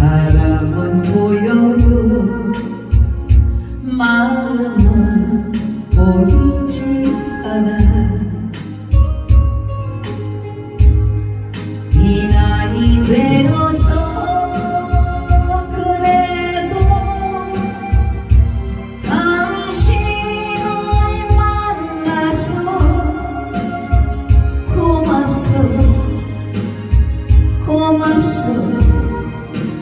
사람은 보여도 마음은 보이지 않아. 이 나이 되어서 그래도 당신을 만나서 고맙소 고맙소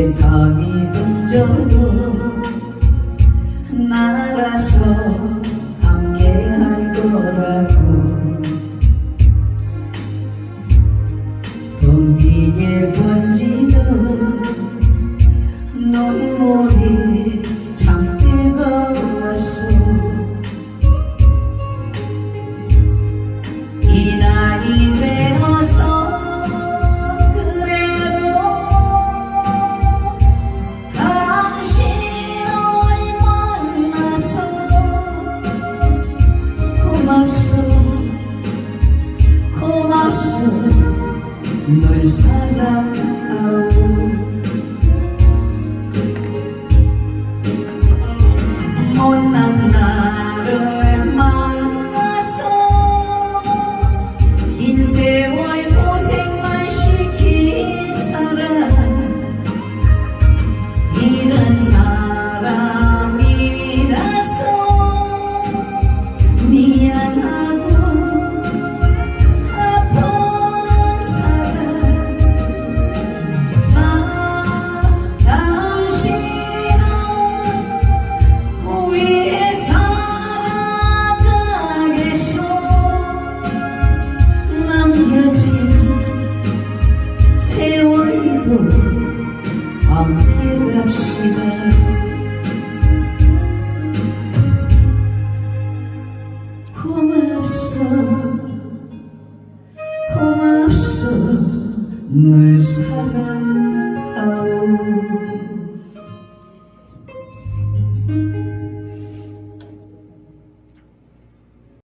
세상이 던져도 나라서 함께 할 거라고. 돈 뒤에 번지 고맙소 널 사랑하오. 못난 나를 만나서 긴 세월 고생만 시킨 사람. 이런 사람 고맙소. 고맙소. 널 사랑